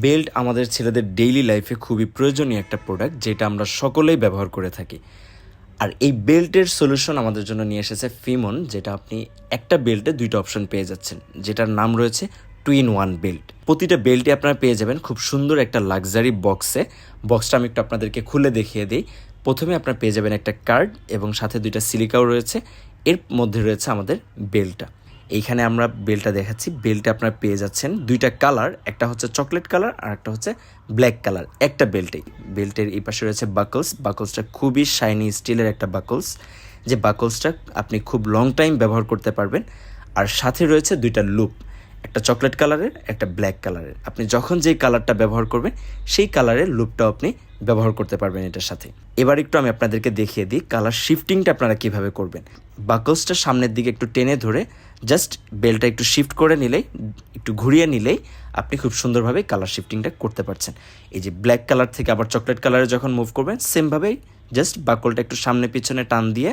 Belt আমাদের ছেলেদের daily লাইফে খুবই প্রয়োজনীয় একটা প্রোডাক্ট যেটা আমরা সকলেই ব্যবহার করে থাকি। আর এই বেল্টের সলিউশন আমাদের জন্য নিয়ে এসেছে ফিমন যেটা আপনি একটা বেল্টে দুইটা অপশন পেয়ে যাচ্ছেন, যেটার নাম রয়েছে টু ইন ওয়ান বেল্ট প্রতিটা বেল্টে আপনারা পেয়ে যাবেন খুব সুন্দর একটা লাক্সারি বক্সে বক্সটা আমি একটু আপনাদেরকে খুলে দেখিয়ে দিই। প্রথমে আপনারা পেয়ে যাবেন একটা কার্ড এবং সাথে দুইটা সিলিকাও রয়েছে। এর মধ্যে রয়েছে আমাদের বেল্টটা। এইখানে আমরা বেলটা দেখাচ্ছি। বেলটা আপনারা পেয়ে যাচ্ছেন দুইটা কালার, একটা হচ্ছে চকলেট কালার আর একটা হচ্ছে ব্ল্যাক কালার। একটা বেল্টেই। বেল্টের এই পাশে রয়েছে বাকলস। বাকলসটা খুবই শাইনি স্টিলের একটা বাকলস। যে বাকলসটা আপনি খুব লং টাইম ব্যবহার করতে পারবেন। আর সাথে রয়েছে দুইটা লুপ। একটা চকলেট কালারের, একটা ব্ল্যাক কালারের। আপনি যখন যেই কালারটা ব্যবহার করবেন, সেই কালারের লুপটাও আপনি ব্যবহার করতে পারবেন এটার সাথে। এবার একটু আমি আপনাদেরকে দেখিয়ে দিই কালার শিফটিংটা আপনারা কীভাবে করবেন। বাকলসটা সামনের দিকে একটু টেনে ধরে জাস্ট বেলটা একটু শিফট করে নিলেই একটু ঘুরিয়ে নিলেই আপনি খুব সুন্দরভাবে কালার শিফটিংটা করতে পারছেন। এই যে ব্ল্যাক কালার থেকে আবার চকলেট কালারে যখন মুভ করবেন সেমভাবেই জাস্ট বাকলটা একটু সামনে পিছনে টান দিয়ে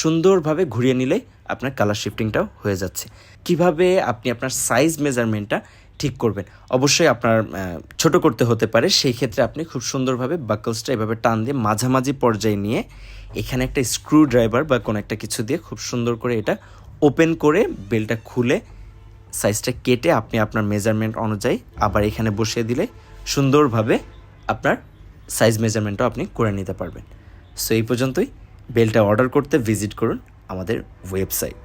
সুন্দরভাবে ঘুরিয়ে নিলেই আপনার কালার শিফটিংটাও হয়ে যাচ্ছে। কীভাবে আপনি আপনার সাইজ মেজারমেন্টটা ঠিক করবেন? অবশ্যই আপনার ছোট করতে হতে পারে, সেই ক্ষেত্রে আপনি খুব সুন্দরভাবে বাকলসটা এভাবে টান দিয়ে মাঝামাঝি পর্যায়ে নিয়ে এখানে একটা স্ক্রু ড্রাইভার বা কোনো একটা কিছু দিয়ে খুব সুন্দর করে এটা ওপেন করে বেলটা খুলে সাইজটা কেটে আপনি আপনার মেজারমেন্ট অনুযায়ী আবার এখানে বসিয়ে দিলে সুন্দরভাবে আপনার সাইজ মেজারমেন্টও আপনি করে নিতে পারবেন। সো এই পর্যন্তই। বেলটা অর্ডার করতে ভিজিট করুন আমাদের ওয়েবসাইট